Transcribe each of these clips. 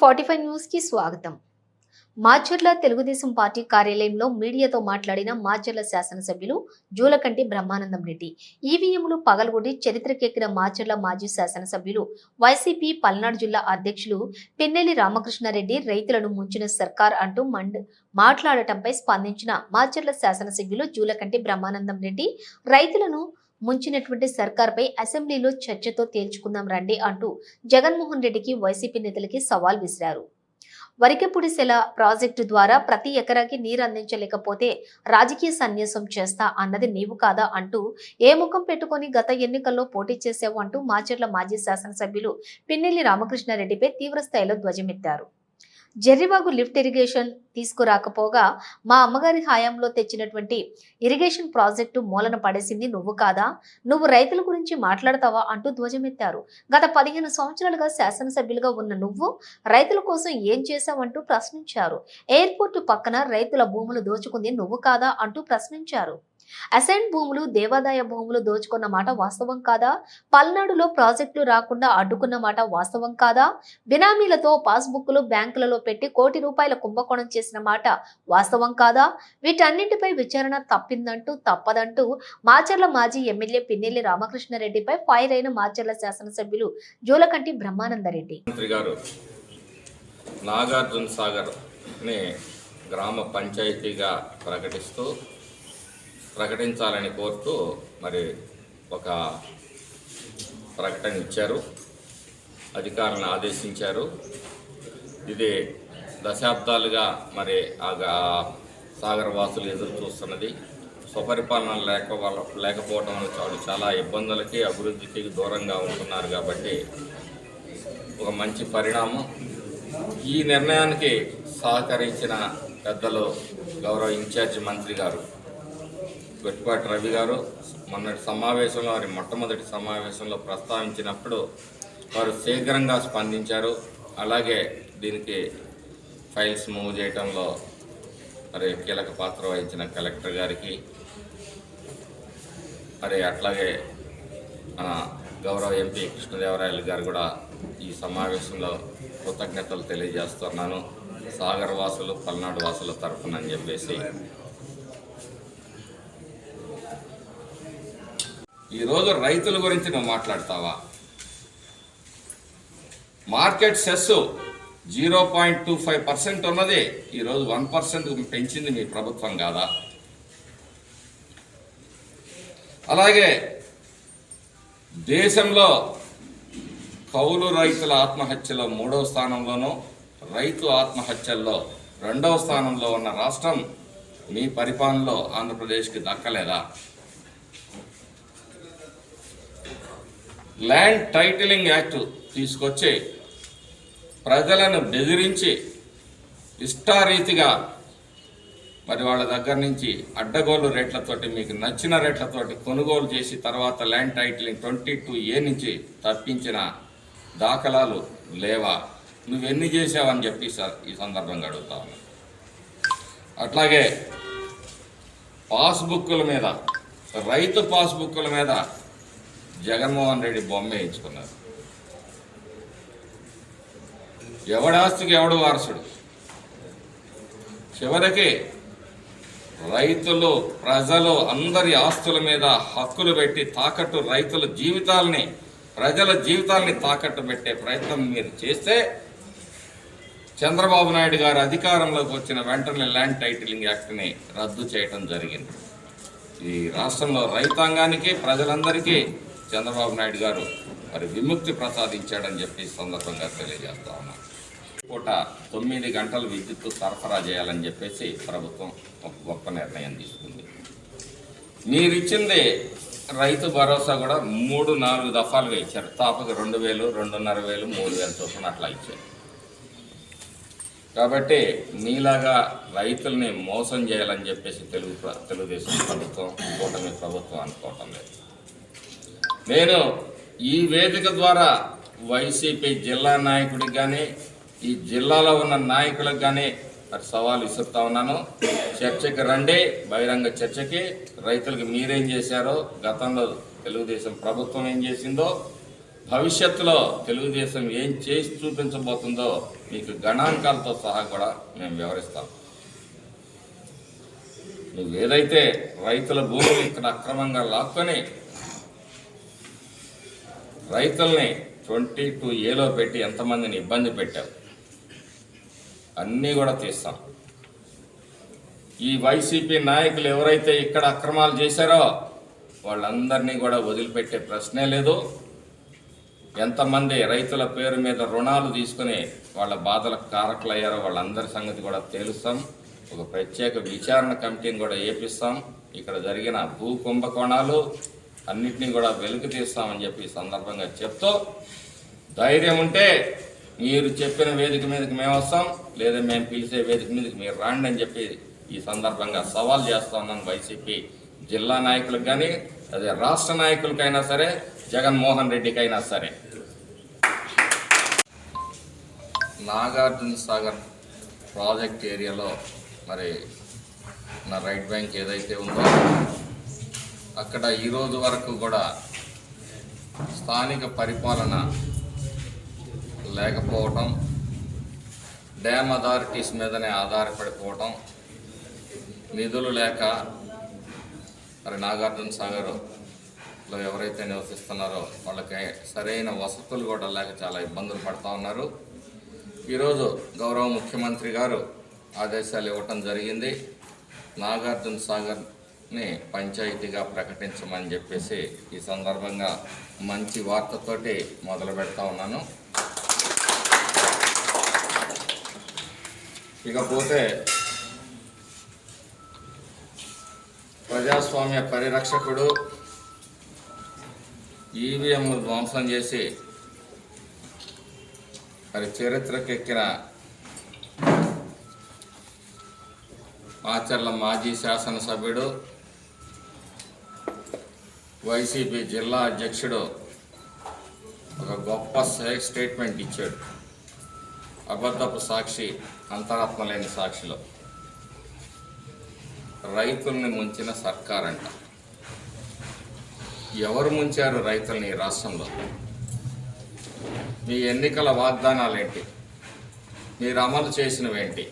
Forty five న్యూస్కి స్వాగతం. Macherla Telugu Desam party కార్యాలయంలో మీడియాతో మాట్లాడిన మాచర్ల శాసనసభ్యులు జూలకంటి బ్రహ్మానందం రెడ్డి. ఈవీఎంలు పగలగొట్టి చరిత్రకెక్కిన మాచర్ల మాజీ శాసనసభ్యులు వైసీపీ పల్నాడు జిల్లా అధ్యక్షులు పిన్నెల్లి రామకృష్ణారెడ్డి రైతులను ముంచిన సర్కార్ అంటూ మండ్ మాట్లాడటంపై స్పందించిన మాచర్ల శాసనసభ్యులు జూలకంటి బ్రహ్మానందం రెడ్డి రైతులను ముంచినటువంటి సర్కార్పై అసెంబ్లీలో చర్చతో తేల్చుకుందాం రండి అంటూ జగన్మోహన్ రెడ్డికి వైసీపీ నేతలకి సవాల్ విసిరారు. వరికెపుడి సెల ప్రాజెక్టు ద్వారా ప్రతి ఎకరాకి నీరు అందించలేకపోతే రాజకీయ సన్యాసం చేస్తా అన్నది నీవు కాదా అంటూ ఏ ముఖం పెట్టుకొని గత ఎన్నికల్లో పోటీ చేసావు అంటూ మాచర్ల మాజీ శాసనసభ్యులు పిన్నెల్లి రామకృష్ణారెడ్డిపై తీవ్రస్థాయిలో ధ్వజమెత్తారు. జర్రివాగు లిఫ్ట్ ఇరిగేషన్ తీసుకురాకపోగా మా అమ్మగారి హయాంలో తెచ్చినటువంటి ఇరిగేషన్ ప్రాజెక్టు మూలన పడేసింది నువ్వు కాదా? నువ్వు రైతుల గురించి మాట్లాడతావా అంటూ ధ్వజమెత్తారు. గత పదిహేను సంవత్సరాలుగా శాసనసభ్యులుగా ఉన్న నువ్వు రైతుల కోసం ఏం చేశావంటూ ప్రశ్నించారు. ఎయిర్పోర్టు పక్కన రైతుల భూములు దోచుకుంది నువ్వు కాదా అంటూ ప్రశ్నించారు. అసెంట్ భూములు దేవాదాయ భూములు దోచుకున్న మాట వాస్తవం కాదా? పల్నాడులో ప్రాజెక్టులు రాకుండా అడ్డుకున్న మాట వాస్తవం కాదా? బినామీలతో పాస్బుక్లు బ్యాంకులలో పెట్టి కోటి రూపాయల కుంభకోణం చేసిన మాట వాస్తవం కాదా? వీటన్నింటిపై విచారణ తప్పిందంటూ తప్పదంటూ మాచర్ల మాజీ ఎమ్మెల్యే పిన్నెల్లి రామకృష్ణారెడ్డిపై ఫైర్ అయిన మాచర్ల శాసనసభ్యులు జూలకంటి బ్రహ్మానందరెడ్డి. మంత్రి నాగార్జున గ్రామ పంచాయతీగా ప్రకటిస్తూ ప్రకటించాలని కోరుతూ మరి ఒక ప్రకటన ఇచ్చారు. అధికారులను ఆదేశించారు. ఇది దశాబ్దాలుగా మరి ఆ సాగర్ వాసులు ఎదురు చూస్తున్నది. స్వపరిపాలన లేక వాళ్ళ లేకపోవడం వల్ల వాళ్ళు చాలా ఇబ్బందులకి అభివృద్ధికి దూరంగా ఉంటున్నారు కాబట్టి ఒక మంచి పరిణామం. ఈ నిర్ణయానికి సహకరించిన పెద్దలు గౌరవ ఇన్ఛార్జి మంత్రి గారు గొట్టిపాటి రవి గారు మొన్నటి సమావేశంలో వారి మొట్టమొదటి సమావేశంలో ప్రస్తావించినప్పుడు వారు శీఘ్రంగా స్పందించారు. అలాగే దీనికి ఫైల్స్ మూవ్ చేయడంలో మరి కీలక పాత్ర వహించిన కలెక్టర్ గారికి మరి అట్లాగే మన గౌరవ ఎంపీ కృష్ణదేవరాయలు గారు కూడా ఈ సమావేశంలో కృతజ్ఞతలు తెలియజేస్తున్నాను. సాగర్ వాసులు పల్నాడు వాసుల తరఫున అని చెప్పేసి ఈరోజు రైతుల గురించి నువ్వు మాట్లాడతావా? Market cess zero point two five percent ఉన్నది. ఈరోజు వన్ పర్సెంట్ పెంచింది మీ ప్రభుత్వం కాదా? అలాగే దేశంలో కౌలు రైతుల ఆత్మహత్యలో మూడవ స్థానంలోనూ రైతు ఆత్మహత్యల్లో రెండవ స్థానంలో ఉన్న రాష్ట్రం మీ పరిపాలనలో ఆంధ్రప్రదేశ్కి దక్కలేదా? ల్యాండ్ టైటిలింగ్ యాక్ట్ తీసుకొచ్చి ప్రజలను బెదిరించి ఇష్టారీతిగా మరి వాళ్ళ దగ్గర నుంచి అడ్డగోలు రేట్లతోటి మీకు నచ్చిన రేట్లతోటి కొనుగోలు చేసి తర్వాత land titling twenty two A నుంచి తప్పించిన దాఖలాలు లేవా? నువ్వెన్ని చేసావని చెప్పి సార్ ఈ సందర్భంగా అడుగుతా అట్లాగే పాస్బుక్కుల మీద రైతు పాస్బుక్కుల మీద జగన్మోహన్ రెడ్డి బొమ్మ వేయించుకున్నారు ఎవడాస్తికి ఎవడు వారసుడు? చివరికి రైతులు ప్రజలు అందరి ఆస్తుల మీద హక్కులు పెట్టి తాకట్టు రైతుల జీవితాలని ప్రజల జీవితాలని తాకట్టు పెట్టే ప్రయత్నం మీరు చేస్తే చంద్రబాబు నాయుడు గారు అధికారంలోకి వచ్చిన వెంటనే ల్యాండ్ టైటిలింగ్ యాక్ట్ని రద్దు చేయటం జరిగింది. ఈ రాష్ట్రంలో రైతాంగానికి ప్రజలందరికీ చంద్రబాబు నాయుడు గారు మరి విముక్తి ప్రసాదించాడని చెప్పి సందర్భంగా తెలియజేస్తా ఉన్నాను పూట తొమ్మిది గంటలు విద్యుత్ సరఫరా చేయాలని చెప్పేసి ప్రభుత్వం ఒక గొప్ప నిర్ణయం తీసుకుంది. మీరిచ్చింది రైతు భరోసా కూడా మూడు నాలుగు దఫాలుగా ఇచ్చారు. తాపకు రెండు వేలు రెండున్నర వేలు మూడు వేలు చొప్పున అట్లా ఇచ్చారు. కాబట్టి మీలాగా రైతుల్ని మోసం చేయాలని చెప్పేసి తెలుగు తెలుగుదేశం ప్రభుత్వం కూటమి ప్రభుత్వం అనుకోవటం లేదు. నేను ఈ వేదిక ద్వారా వైసీపీ జిల్లా నాయకుడికి కానీ ఈ జిల్లాలో ఉన్న నాయకులకు కానీ మరి సవాల్ విసురుతా ఉన్నాను. చర్చకి రండి. బహిరంగ చర్చకి రైతులకు మీరేం చేశారో గతంలో తెలుగుదేశం ప్రభుత్వం ఏం చేసిందో భవిష్యత్తులో తెలుగుదేశం ఏం చేసి చూపించబోతుందో మీకు గణాంకాలతో సహా కూడా మేము వివరిస్తాం. నువ్వు ఏదైతే రైతుల భూములు ఇక్కడ అక్రమంగా లాక్కొని రైతుల్ని ట్వంటీ టూ ఏలో పెట్టి ఎంతమందిని ఇబ్బంది పెట్టారు అన్నీ కూడా తీస్తాం. ఈ వైసీపీ నాయకులు ఎవరైతే ఇక్కడ అక్రమాలు చేశారో వాళ్ళందరినీ కూడా వదిలిపెట్టే ప్రశ్నే లేదు. ఎంతమంది రైతుల పేరు మీద రుణాలు తీసుకుని వాళ్ళ బాధలకు కారకులయ్యారో వాళ్ళందరి సంగతి కూడా తేలుస్తాం. ఒక ప్రత్యేక విచారణ కమిటీని కూడా ఏపిస్తాం. ఇక్కడ జరిగిన భూ కుంభకోణాలు అన్నింటినీ కూడా వెలుగు తీస్తామని చెప్పి ఈ సందర్భంగా చెప్తూ ధైర్యం ఉంటే మీరు చెప్పిన వేదిక మీదకి మేము వస్తాం లేదా మేము పిలిచే వేదిక మీదకి మీరు రాండి అని చెప్పి ఈ సందర్భంగా సవాల్ చేస్తా ఉన్నాను వైసీపీ జిల్లా నాయకులకు కానీ అదే రాష్ట్ర నాయకులకైనా సరే జగన్మోహన్ రెడ్డికైనా సరే. నాగార్జున సాగర్ ప్రాజెక్ట్ ఏరియాలో మరి నా రైట్ బ్యాంక్ ఏదైతే ఉందో అక్కడ ఈరోజు వరకు కూడా స్థానిక పరిపాలన లేకపోవటం డ్యామ్ అథారిటీస్ మీదనే ఆధారపడిపోవటం నిధులు లేక మరి నాగార్జున సాగర్లో ఎవరైతే నివసిస్తున్నారో వాళ్ళకి సరైన వసతులు కూడా లేక చాలా ఇబ్బందులు పడుతూ ఉన్నారు. ఈరోజు గౌరవ ముఖ్యమంత్రి గారు ఆదేశాలు ఇవ్వటం జరిగింది. నాగార్జున ని పంచాయతీగా ప్రకటించమని చెప్పేసి ఈ సందర్భంగా మంచి వార్తతోటి మొదలు పెడతా ఉన్నాను. ఇకపోతే ప్రజాస్వామ్య పరిరక్షకుడు ఈవీఎంలు ధ్వంసం చేసి మరి చరిత్రకెక్కిన ఆచర్ల మాజీ శాసనసభ్యుడు వైసీపీ జిల్లా అధ్యక్షుడు ఒక గొప్ప స్టేట్మెంట్ ఇచ్చాడు. అబద్ధపు సాక్షి అంతరాత్మ లేని సాక్షిలో. రైతుల్ని ముంచిన సర్కార్ అంట ఎవరు ముంచారు రైతుల్ని ఈ రాష్ట్రంలో? మీ ఎన్నికల వాగ్దానాలేంటి? మీరు అమలు చేసినవేంటి?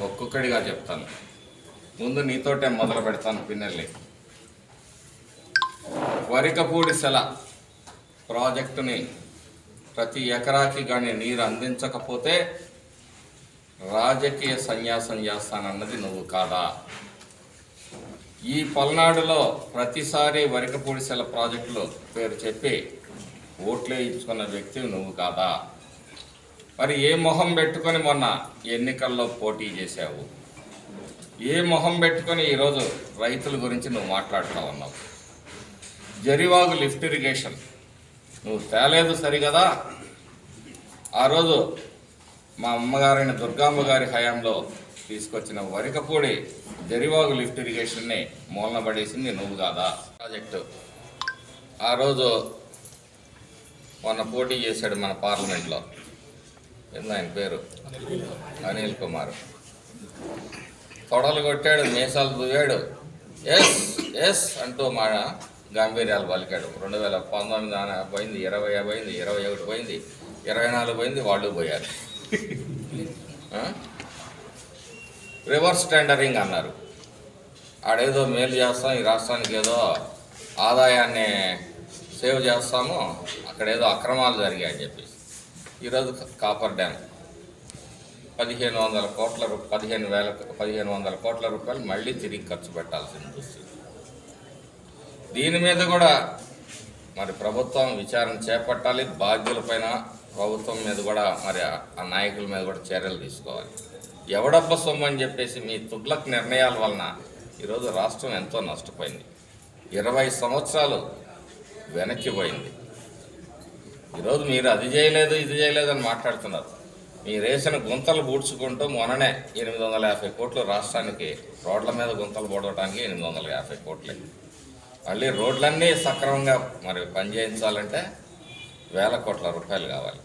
ఒక్కొక్కడిగా చెప్తాను. ముందు నీతోటే మొదలు పెడతాను పిన్నెల్లి వరికపూడి సెల ప్రాజెక్టుని ప్రతి ఎకరాకి కానీ నీరు అందించకపోతే రాజకీయ సన్యాసం చేస్తానన్నది నువ్వు కాదా? ఈ పల్నాడులో ప్రతిసారి వరికపూడి సెల ప్రాజెక్టులో పేరు చెప్పి ఓట్లే ఇచ్చుకున్న వ్యక్తి నువ్వు కాదా? మరి ఏ మొహం పెట్టుకొని మొన్న ఎన్నికల్లో పోటీ చేశావు? ఏ మొహం పెట్టుకొని ఈరోజు రైతుల గురించి నువ్వు మాట్లాడుతూ ఉన్నావు? Jarivagu lift irrigation. నువ్వు తేలేదు సరిగదా? ఆ రోజు మా అమ్మగారైన దుర్గామ్మ గారి హయాంలో తీసుకొచ్చిన వరికపూడి జరివాగు లిఫ్ట్ ఇరిగేషన్ని మూలన పడేసింది నువ్వు కాదా? ప్రాజెక్టు. ఆ రోజు మొన్న పోటీ చేశాడు మన పార్లమెంట్లో. ఏందో ఆయన పేరు? అనిల్ కుమార్. తొడలు కొట్టాడు మీసాలు దువ్వాడు. ఎస్ ఎస్ అంటూ మా గాంభీర్యాలు పలికాడు. రెండు వేల పంతొమ్మిది పోయింది ఇరవై పోయింది ఇరవై ఒకటి పోయింది ఇరవై నాలుగు పోయింది వాళ్ళు పోయారు. రివర్స్ టెండరింగ్ అన్నారు. ఆడేదో మేలు చేస్తాం ఈ రాష్ట్రానికి ఏదో ఆదాయాన్ని సేవ్ చేస్తాము అక్కడ ఏదో అక్రమాలు జరిగాయని చెప్పేసి. ఈరోజు కాపర్ డ్యామ్. పదిహేను వందల కోట్ల రూపాయలు పదిహేను వేల పదిహేను వందల కోట్ల రూపాయలు మళ్ళీ తిరిగి ఖర్చు పెట్టాల్సింది వస్తుంది దీని మీద కూడా మరి ప్రభుత్వం విచారణ చేపట్టాలి. బాధ్యులపైన ప్రభుత్వం మీద కూడా మరి ఆ- నాయకుల మీద కూడా చర్యలు తీసుకోవాలి. ఎవడబ్బ సొమ్ము అని చెప్పేసి మీ తుగ్లక్ నిర్ణయాల వలన ఈరోజు రాష్ట్రం ఎంతో నష్టపోయింది. ఇరవై సంవత్సరాలు వెనక్కి పోయింది. ఈరోజు మీరు అది చేయలేదు ఇది చేయలేదు అని మాట్లాడుతున్నారు. మీరు వేసిన గుంతలు పూడ్చుకుంటూ మొన్ననే ఎనిమిది వందల యాభై కోట్లు రాష్ట్రానికి రోడ్ల మీద గుంతలు పూడవటానికి ఎనిమిది వందల యాభై కోట్లే. మళ్ళీ రోడ్లన్నీ సక్రమంగా మరి పనిచేయించాలంటే వేల కోట్ల రూపాయలు కావాలి.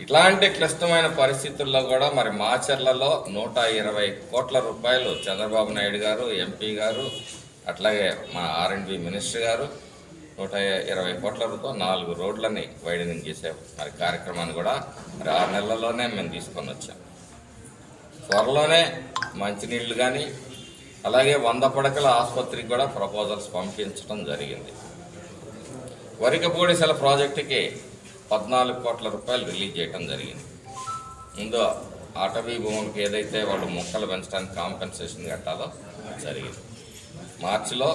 ఇట్లాంటి క్లిష్టమైన పరిస్థితుల్లో కూడా మరి మాచర్లలో నూట ఇరవై కోట్ల రూపాయలు చంద్రబాబు నాయుడు గారు ఎంపీ గారు అట్లాగే మా ఆర్ఎండ్బి మినిస్టర్ గారు నూట ఇరవై కోట్ల రూపాయలు నాలుగు రోడ్లని వైడనింగ్ చేసే మరి కార్యక్రమాన్ని కూడా మరి ఆరు నెలల్లోనే మేము తీసుకొని వచ్చాం. త్వరలోనే మంచినీళ్ళు కానీ అలాగే వంద పడకల ఆసుపత్రికి కూడా ప్రపోజల్స్ పంపించడం జరిగింది. వరికపూడిసెల ప్రాజెక్టుకి పద్నాలుగు కోట్ల రూపాయలు రిలీజ్ చేయడం జరిగింది. ముందు అటవీ భూములకు ఏదైతే వాళ్ళు మొక్కలు పెంచడానికి కాంపెన్సేషన్ కట్టాలో జరిగింది. మార్చిలో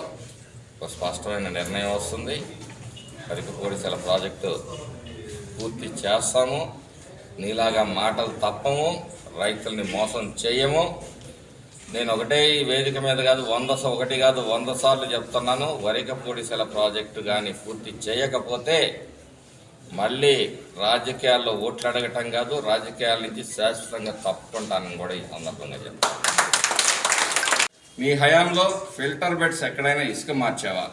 ఒక స్పష్టమైన నిర్ణయం వస్తుంది. వరికపూడిసెల ప్రాజెక్టు పూర్తి చేస్తాము. నీలాగా మాటలు తప్పము రైతుల్ని మోసం చేయము నేను ఒకటే ఈ వేదిక మీద కాదు వంద ఒకటి కాదు వంద సార్లు చెప్తున్నాను. వరికపూడిసెల ప్రాజెక్టు కానీ పూర్తి చేయకపోతే మళ్ళీ రాజకీయాల్లో ఓట్లు అడగటం కాదు రాజకీయాల నుంచి శాశ్వతంగా తప్పుకుంటానని కూడా ఈ సందర్భంగా చెప్తాను మీ హయాంలో ఫిల్టర్ బెడ్స్ ఎక్కడైనా ఇసుక మార్చావా?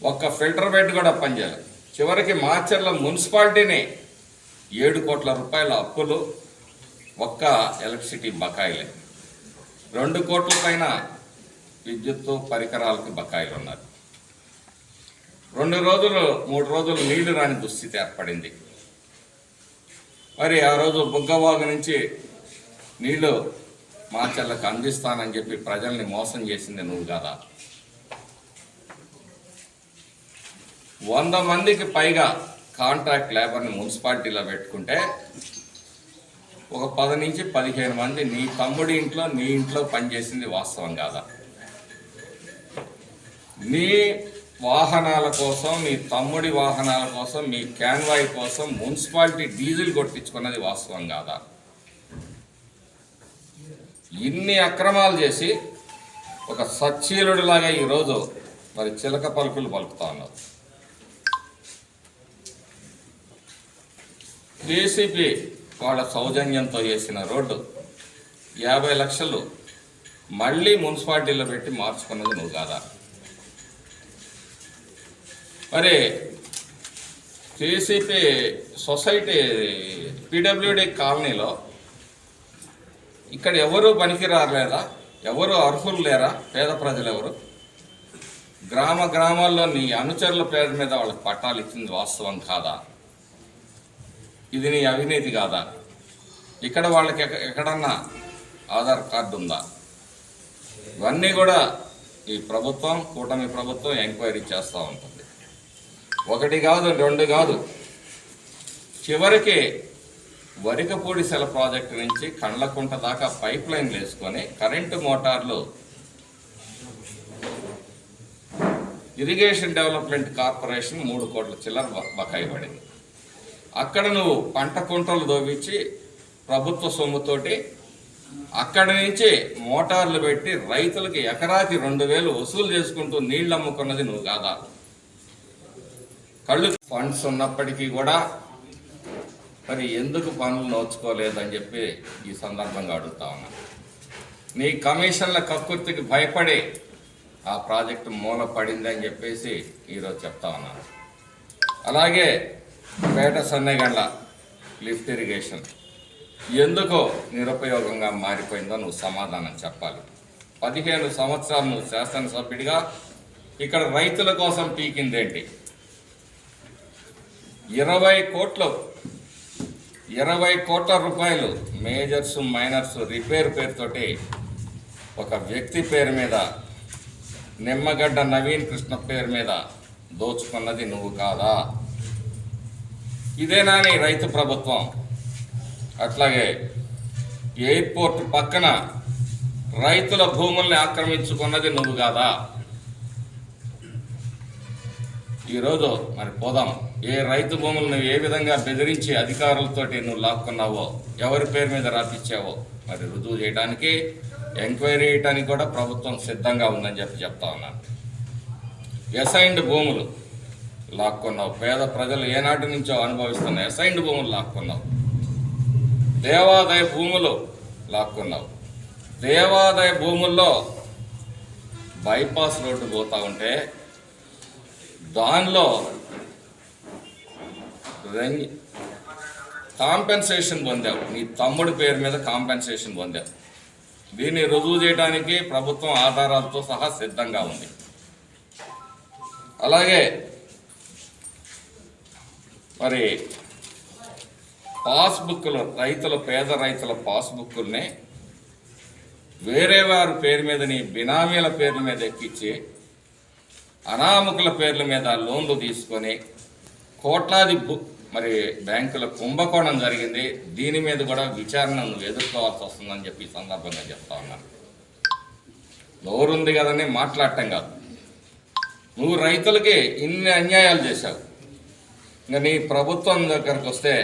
ఒక్క ఫిల్టర్ బెడ్ కూడా పనిచేయాలి చివరికి మార్చర్ల మున్సిపాలిటీని ఏడు కోట్ల రూపాయల అప్పులు ఒక్క ఎలక్ట్రిసిటీ బకాయిలే. రెండు కోట్ల పైన విద్యుత్ పరికరాలకి బకాయిలు ఉన్నారు రెండు రోజులు మూడు రోజులు నీళ్ళు రాని దుస్థితి ఏర్పడింది. మరి ఆ రోజు బుగ్గవాగు నుంచి నీళ్ళు మార్చర్లకు అందిస్తానని చెప్పి ప్రజల్ని మోసం చేసింది నువ్వు కదా. వంద మందికి పైగా కాంట్రాక్ట్ లేబర్ని మున్సిపాలిటీలో పెట్టుకుంటే ఒక పది నుంచి పదిహేను మంది నీ తమ్ముడి ఇంట్లో నీ ఇంట్లో పనిచేసింది వాస్తవం కాదా? నీ వాహనాల కోసం మీ తమ్ముడి వాహనాల కోసం మీ క్యాన్వాయ్ కోసం మున్సిపాలిటీ డీజిల్ కొట్టించుకున్నది వాస్తవం కాదా? ఇన్ని అక్రమాలు చేసి ఒక సచ్చీలుడిలాగా ఈరోజు మరి చిలక పలుకులు పలుకుతా ఉన్నారు డీసీపీ వాళ్ళ సౌజన్యంతో చేసిన రోడ్డు. యాభై లక్షలు మళ్ళీ మున్సిపాలిటీలో పెట్టి మార్చుకున్నది నువ్వు కాదా? మరి టీసీపీ సొసైటీ పీడబ్ల్యూడి కాలనీలో ఇక్కడ ఎవరు పనికి రాలేదా ఎవరు అర్హులు లేరా? పేద ప్రజలు ఎవరు? గ్రామ గ్రామాల్లో నీ అనుచరుల పేరు మీద వాళ్ళకి పట్టాలు ఇచ్చింది వాస్తవం కాదా? ఇది నీ అవినీతి కాదా? ఇక్కడ వాళ్ళకి ఎక్కడన్నా ఆధార్ కార్డు ఉందా? ఇవన్నీ కూడా ఈ ప్రభుత్వం కూటమి ప్రభుత్వం ఎంక్వైరీ చేస్తూ ఉంటుంది. ఒకటి కాదు రెండు కాదు. చివరికి వరికపూడి సెల ప్రాజెక్టు నుంచి కండ్లకుంట దాకా పైప్ లైన్లు వేసుకొని కరెంటు మోటార్లు ఇరిగేషన్ డెవలప్మెంట్ కార్పొరేషన్ మూడు కోట్ల చిల్లర బ- బకాయి పడింది. అక్కడ నువ్వు పంట కుంటలు దోవించి ప్రభుత్వ సొమ్ముతోటి అక్కడి నుంచి మోటార్లు పెట్టి రైతులకి ఎకరాకి రెండు వేలు వసూలు చేసుకుంటూ నీళ్ళు అమ్ముకున్నది నువ్వు కాదా? కళ్ళు ఫండ్స్ ఉన్నప్పటికీ కూడా మరి ఎందుకు పనులు నోచుకోలేదని చెప్పి ఈ సందర్భంగా అడుగుతా ఉన్నా. నీ కమిషన్ల కక్కుర్తికి భయపడి ఆ ప్రాజెక్టు మూల పడింది అని చెప్పేసి ఈరోజు చెప్తా ఉన్నాను అలాగే పేట సన్నగండ్ల లిఫ్ట్ ఇరిగేషన్. ఎందుకో నిరుపయోగంగా మారిపోయిందో నువ్వు సమాధానం చెప్పాలి. పదిహేను సంవత్సరాలు నువ్వు శాసనసభ్యుడిగా ఇక్కడ రైతుల కోసం పీకిందేంటి? ఇరవై కోట్లు ఇరవై కోట్ల రూపాయలు మేజర్స్ మైనర్స్ రిపేర్ పేరుతోటి ఒక వ్యక్తి పేరు మీద నిమ్మగడ్డ నవీన్ కృష్ణ పేరు మీద దోచుకున్నది నువ్వు కాదా? ఇదేనా నీ రైతు ప్రభుత్వం. అట్లాగే ఎయిర్పోర్ట్ పక్కన రైతుల భూముల్ని ఆక్రమించుకున్నది నువ్వు కాదా? ఈరోజు మరి పోదాం. ఏ రైతు భూములు నువ్వు ఏ విధంగా బెదిరించి అధికారులతోటి నువ్వు లాక్కున్నావో ఎవరి పేరు మీద రాపిచ్చావో మరి రుజువు చేయడానికి ఎంక్వైరీ చేయడానికి కూడా ప్రభుత్వం సిద్ధంగా ఉందని చెప్పి చెప్తా ఉన్నాను. ఎసైన్డ్ భూములు. లాక్కున్నావు. పేద ప్రజలు ఏనాటి నుంచో అనుభవిస్తున్న అసైన్డ్ భూములు లాక్కున్నావు. దేవాదాయ భూములు లాక్కున్నావు. దేవాదాయ భూముల్లో బైపాస్ రోడ్డు పోతా ఉంటే దానిలో రెంగ్ కాంపెన్సేషన్ పొందావు. నీ తమ్ముడి పేరు మీద కాంపెన్సేషన్ పొందావు. దీన్ని రుజువు చేయడానికి ప్రభుత్వం ఆధారాలతో సహా సిద్ధంగా ఉంది. అలాగే మరి పాస్బుక్లు రైతుల పేద రైతుల పాస్బుక్ల్ని వేరే వారి పేరు మీదని బినామీల పేర్ల మీద ఎక్కించి అనామకుల పేర్ల మీద లోన్లు తీసుకొని కోట్లాది మరి బ్యాంకుల కుంభకోణం జరిగింది. దీని మీద కూడా విచారణ ఎదుర్కోవాల్సి వస్తుందని చెప్పి సందర్భంగా చెప్తా ఉన్నాను నోరుంది కదని మాట్లాడటం కాదు. నువ్వు రైతులకి ఇన్ని అన్యాయాలు చేశావు. ఇంకా నీ ప్రభుత్వం దగ్గరకు వస్తే